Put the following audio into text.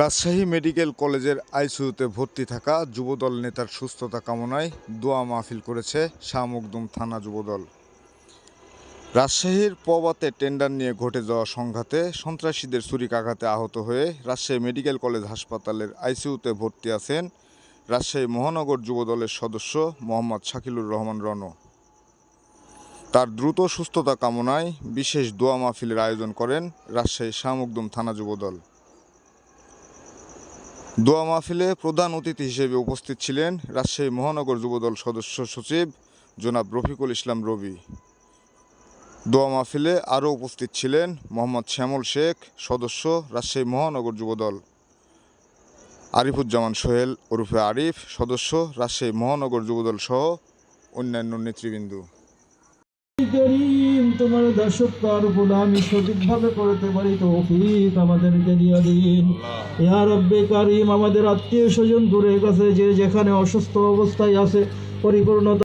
Rajshahi medical কলেজের আইসিইউতে ভর্তি থাকা যুবদল নেতার সুস্থতা কামনায় দোয়া মাহফিল করেছে শাহ মখদুম থানা যুবদল। রাজশাহীর পবাতে টেন্ডার নিয়ে ঘটে যাওয়া সংঘাতে সন্ত্রাসীদের ছুরিকাঘাতে আহত হয়ে রাজশাহী মেডিকেল কলেজ হাসপাতালের আইসিইউতে ভর্তি আছেন রাজশাহী মহানগর যুবদলের সদস্য মোহাম্মদ শাকিলুর রহমান রণ তার দ্রুত সুস্থতা কামনায় বিশেষ দোয়া মাহফিলের আয়োজন করেন রাজশাহী শাহ মখদুম থানা যুবদল। দোয়া মাহফিলে প্রধান অতিথি হিসেবে উপস্থিত ছিলেন রাজশাহী মহানগর যুবদল সদস্য সচিব জনাব রফিকুল ইসলাম রবি। দোয়া মাহফিলে আরও উপস্থিত ছিলেন মোহাম্মদ শ্যামল শেখ, সদস্য রাজশাহী মহানগর যুবদল। আরিফুজ্জামান সোহেল ওরফে আরিফ, সদস্য রাজশাহী মহানগর যুবদল সহ অন্যান্য নেতৃবৃন্দ। করিম, তোমার দাসত্ব আর আমি সঠিকভাবে করতে পারি, তৌফিক আমাদের দিয়ে দিন। ইয়া রব্বে কারিম, আমাদের আত্মীয় স্বজন দূরে গেছে যে যেখানে অসুস্থ অবস্থায় আছে, পরিপূর্ণতা